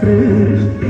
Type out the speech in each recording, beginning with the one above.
Free.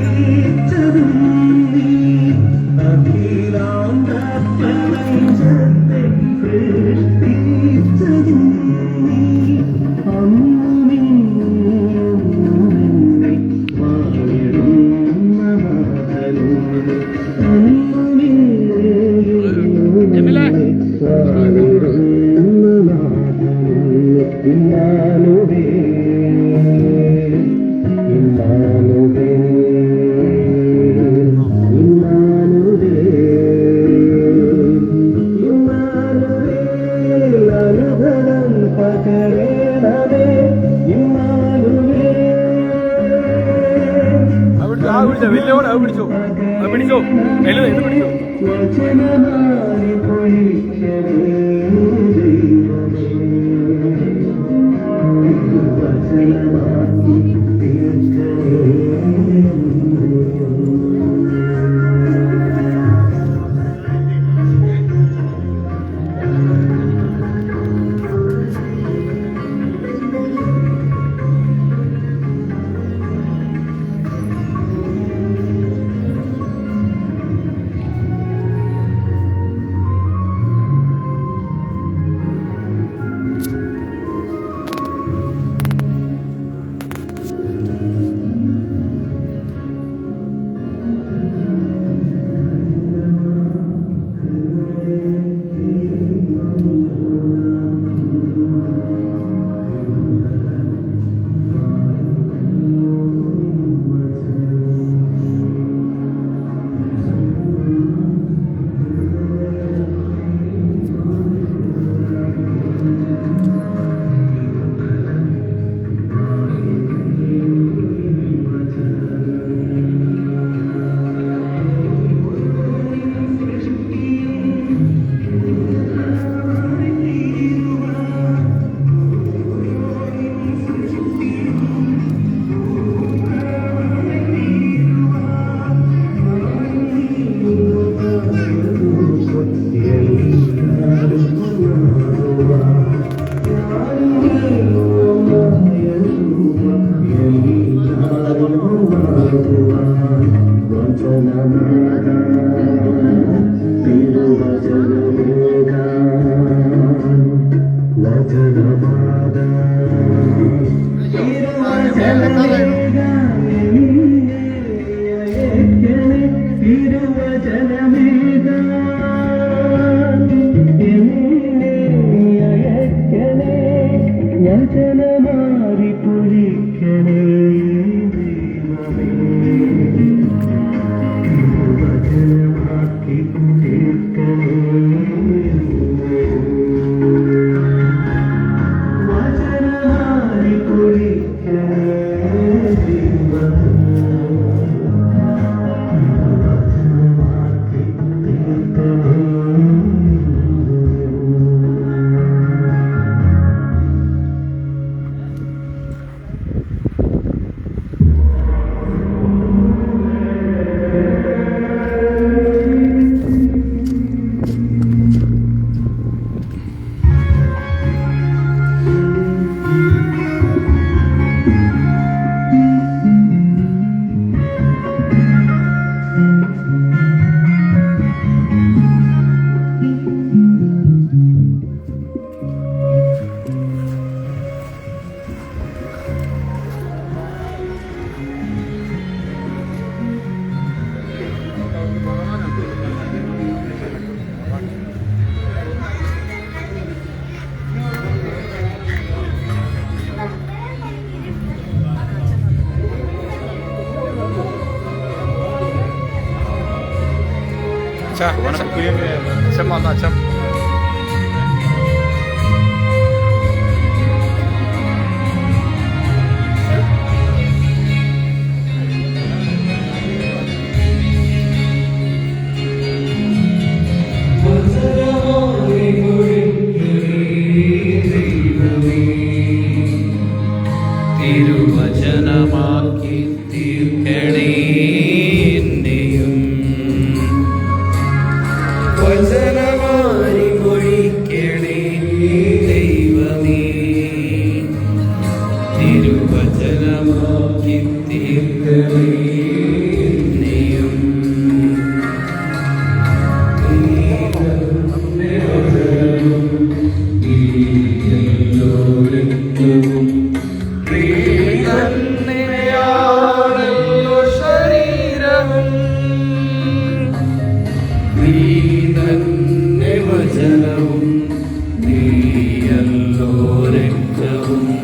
നീയല്ലോ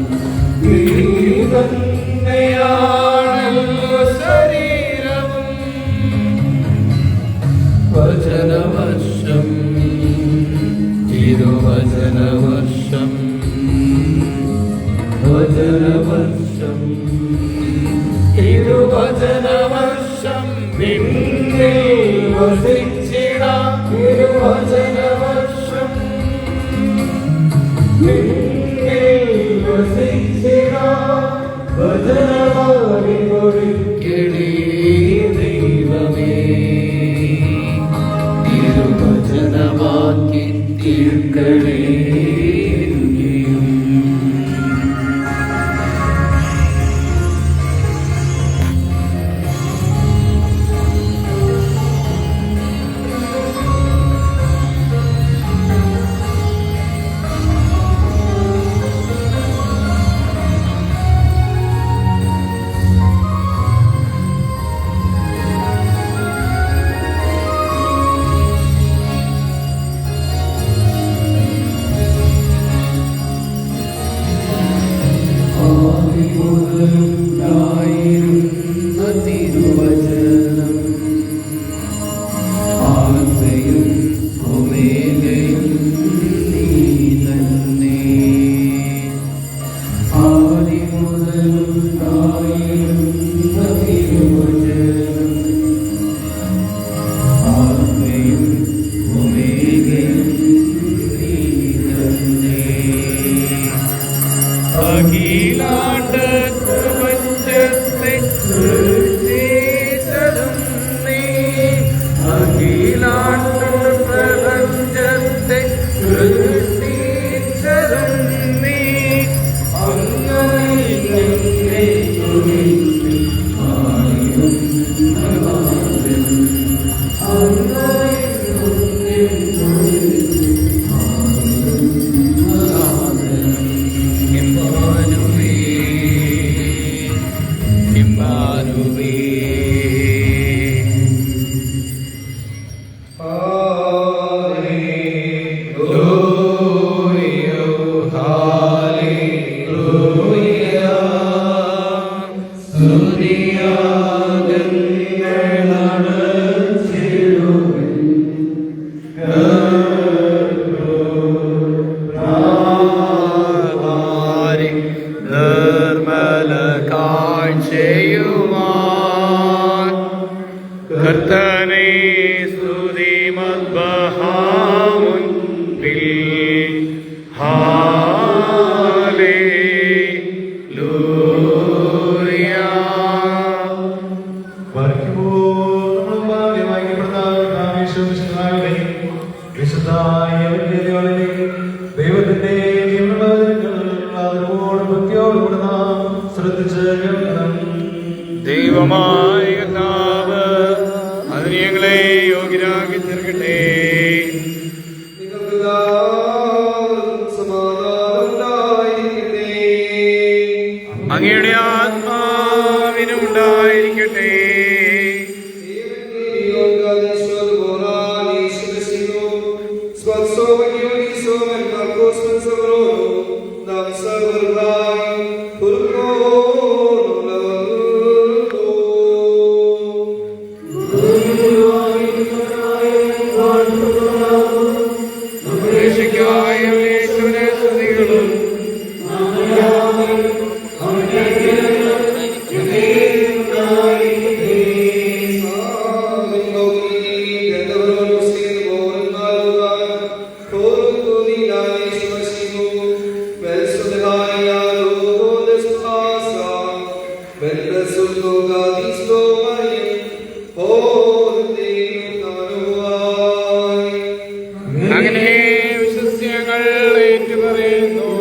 நீலாண்ட Amém. ഉണ്ടായിരിക്കട്ടെ reino.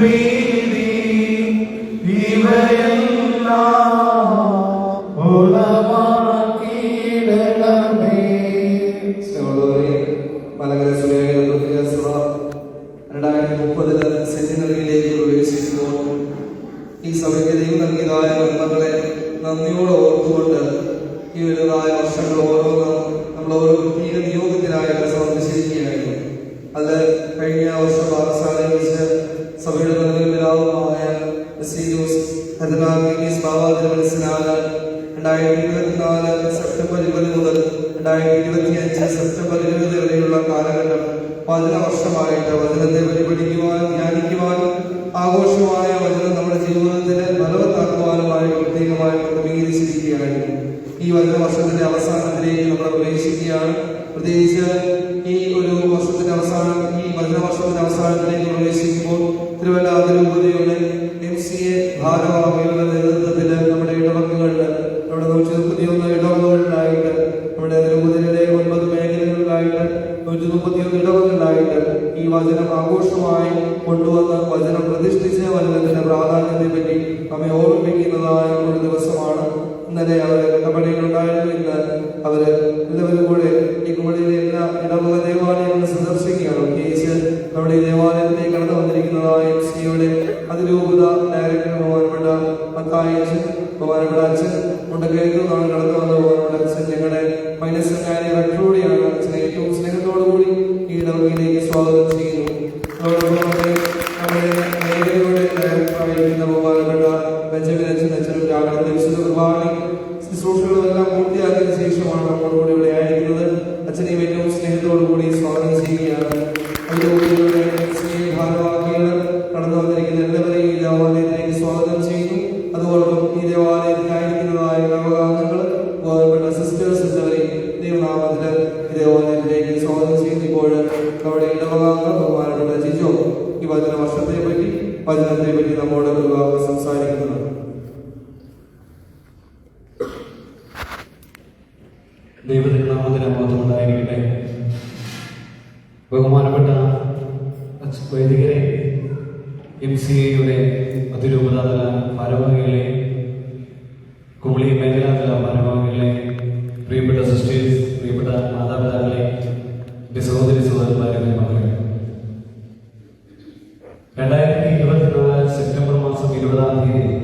we ദൈവമായി ക്രമീകരിച്ചിരിക്കുകയാണ് ഈ വരുന്ന വർഷത്തിന്റെ അവസാനത്തിലേക്ക് നമ്മൾ പ്രവേശിക്കുകയാണ്. പ്രത്യേകിച്ച് ഈ ഒരു വർഷത്തിന്റെ അവസാനം ഈ വരുന്ന വർഷത്തിന്റെ അവസാനത്തിലേക്ക് പ്രവേശിക്കുമ്പോൾ തിരുവല്ല അതിരൂപതയുടെ എം സി എ ഭാരവാഹി Gracias. സൃഷ്ടിയിൽ പ്രിയപ്പെട്ട മാതാപിതാക്കളെ എന്റെ സഹോദരി സഹോദരന്മാരെ മക്കളെ രണ്ടായിരത്തി ഇരുപത്തിനാല് സെപ്റ്റംബർ മാസം ഇരുപതാം തീയതി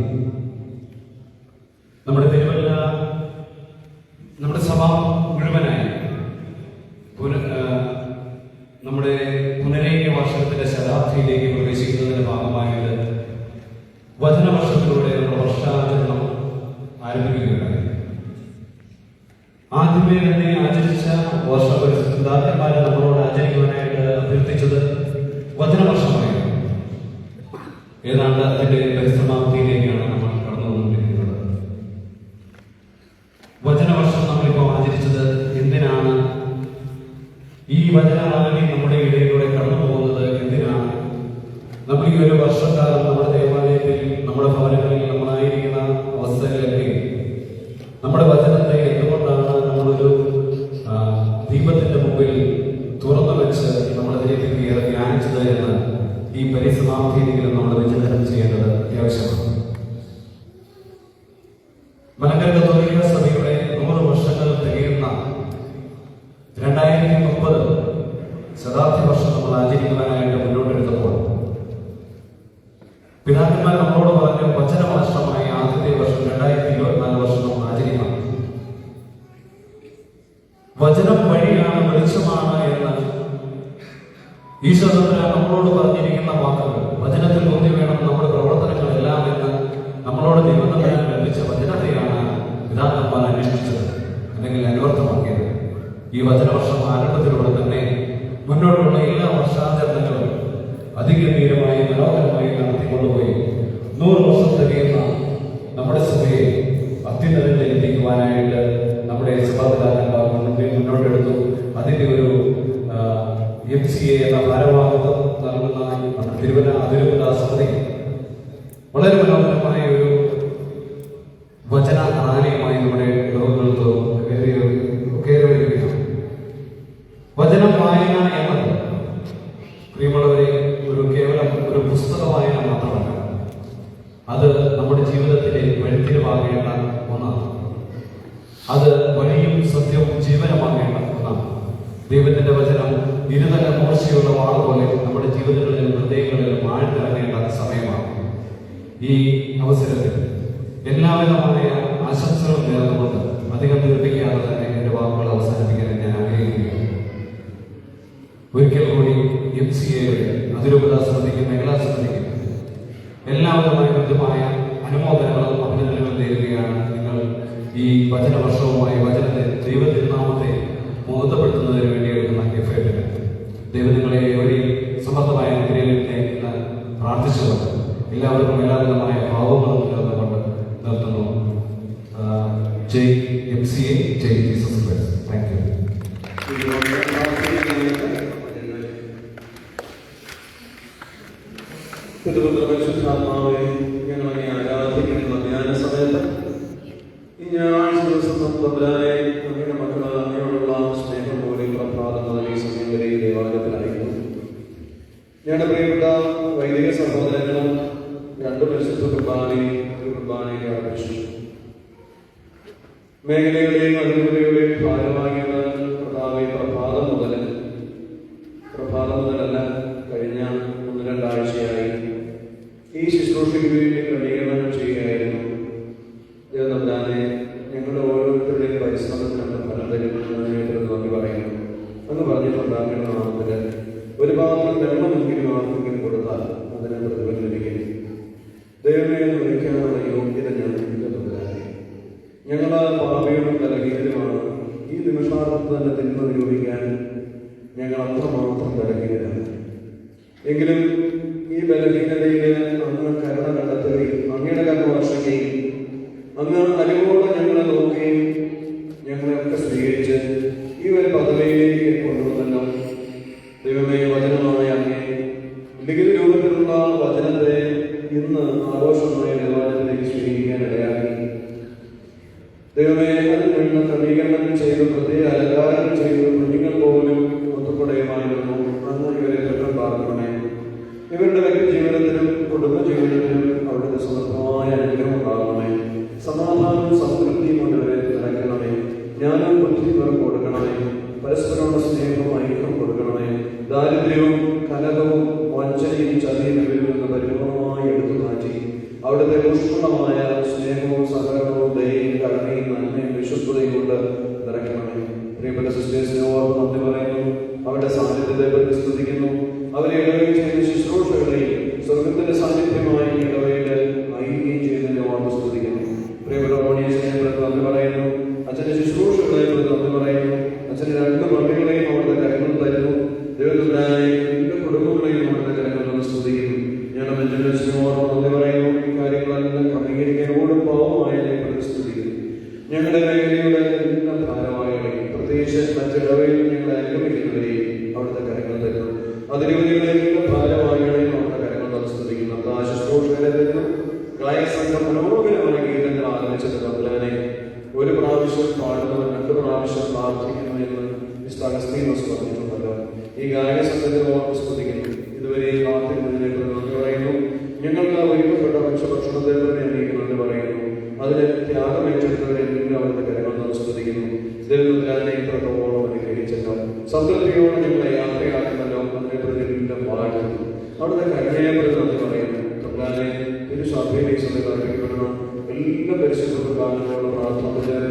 ഒരിക്കൽ കൂടി എം സി എ അതിരൂപതാ സമിതിക്ക് മേഖലാ സമിതിക്ക് എല്ലാവരുമായി ബന്ധമായ അനുമോദനങ്ങളും അഭിനന്ദനങ്ങളും നേരുകയാണ് നിങ്ങൾ ഈ വചന വർഷവുമായി ഏക സഹോദരങ്ങളും രണ്ട് പരിശുദ്ധ കുർബാനയും ഒരു കുർബാനയെ ആഘോഷിച്ചു മേഖലകളെയും അതിരൂപതയുടെയും ഭാരവാഹികളെ പ്രധാനത്തോടും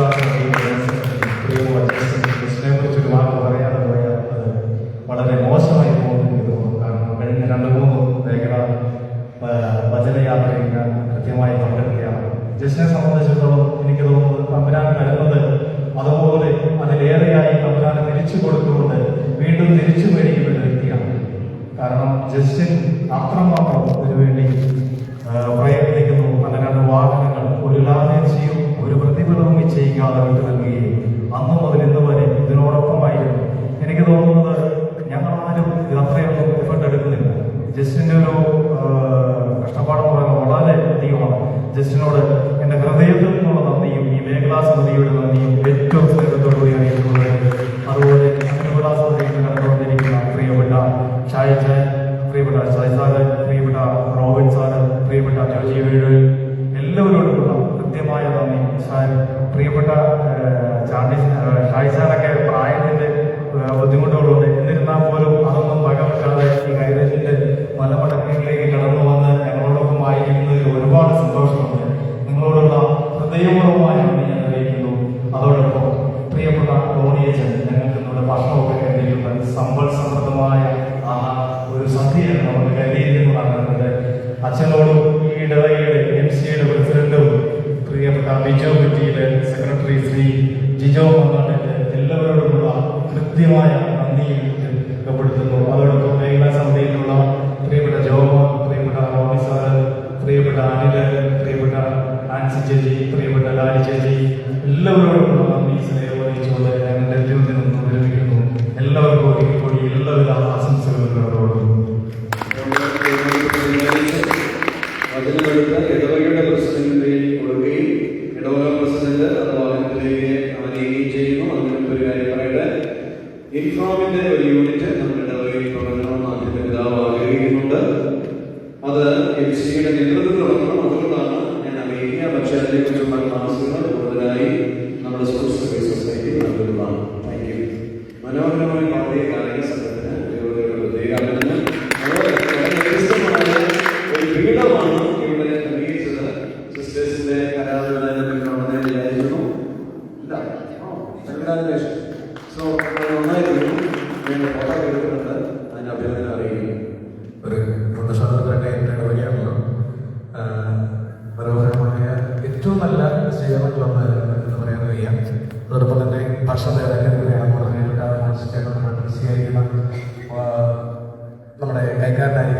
Thank you. இருக்கக்கூடிய எல்லாவித ஆசம்சைகள் ഏറ്റവും നല്ല സ്വീകരണങ്ങളൊന്ന് എന്ന് പറയാൻ കഴിയാം അതോടൊപ്പം തന്നെ ഭക്ഷണത്തേടൊക്കെ കൂടെയാണ് നമ്മുടെ നമ്മുടെ